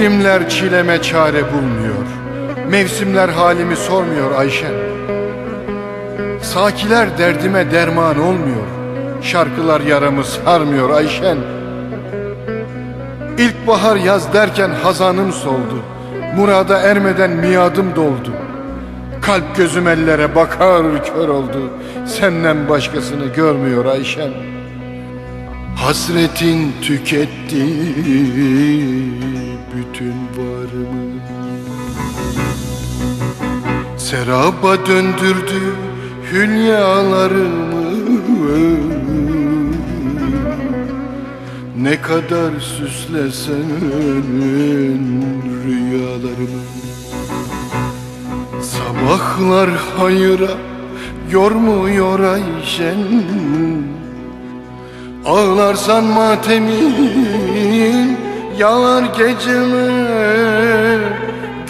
Günler çileme çare bulmuyor. Mevsimler halimi sormuyor Ayşen. Sakiler derdime derman olmuyor. Şarkılar yaramı sarmıyor Ayşen. İlkbahar yaz derken hazanım soldu. Murada ermeden miadım doldu. Kalp gözüm ellere bakar kör oldu. Senden başkasını görmüyor Ayşen. Hasretin tüketti bütün varımı. Seraba döndürdü hülyalarımı. Ne kadar süslesen rüyalarımı. Sabahlar hayıra yormuyor Ayşen Ağlarsan matemin yalar geceme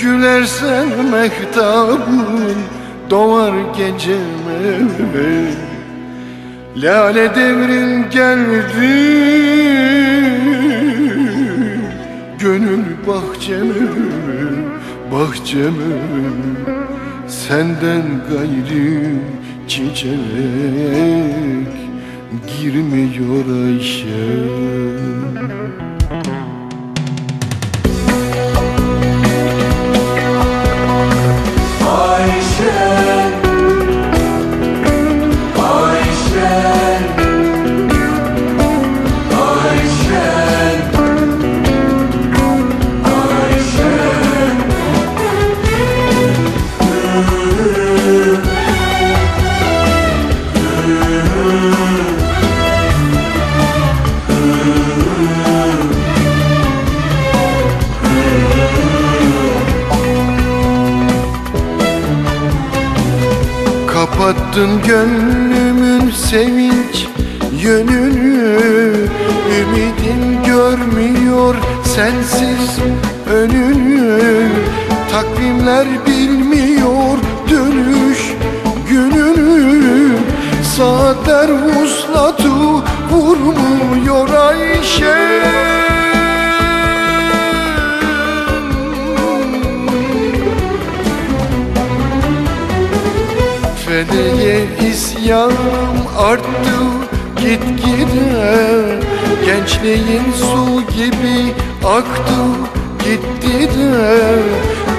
Gülersen mehtabın doğar geceme Lale devrin geldi Gönül bahçeme, bahçeme Senden gayri çiçek girmiyor Ayşe Kapattın gönlümün sevinç yönünü. Ümidim görmüyor sensiz önünü. Takvimler bilmiyor dönüş gününü. Saatler vuslatı vurmuyor Ayşe Feleğe isyanım arttı gitgide Gençliğin su gibi aktı gitti de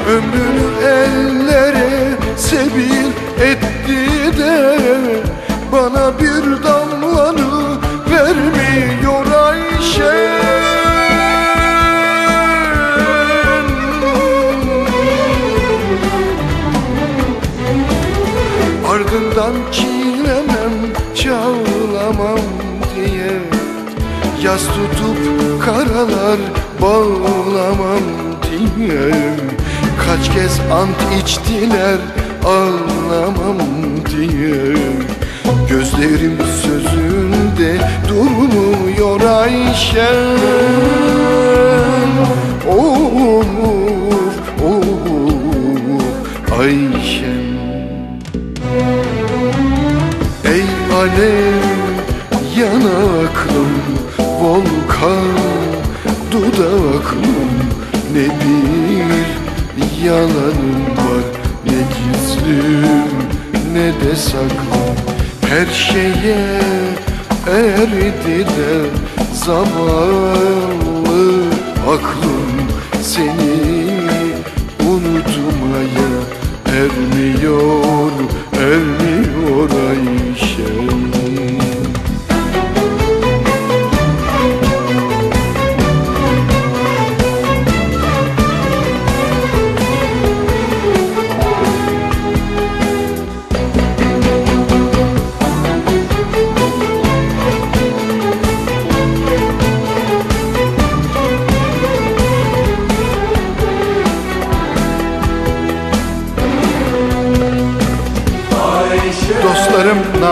Ömrünü ellere sebil etti de Bana bir damlanı Ardından çiğnemem, çağlamam diye Yaz tutup karalar bağlamam diye Kaç kez ant içtiler ağlamam diye Gözlerim sözünde durmuyor Ayşe alev yanaklım. Volkan dudaklım. Ne bir yalanım var ne gizlim ne de saklım Her şeye erdi de zavallı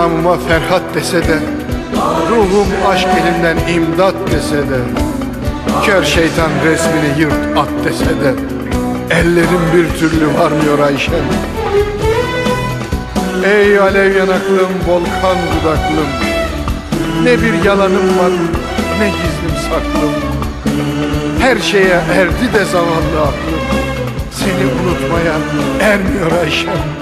namıma Ferhat dese de Ruhum aşk elinden imdat dese de Kör şeytan resmini yırt at dese de Ellerim bir türlü varmıyor Ayşem Ey alev yanaklım, volkan dudaklım Ne bir yalanım var, ne gizlim saklım. Her şeye erdi de zavallı aklım Seni unutmaya ermiyor Ayşem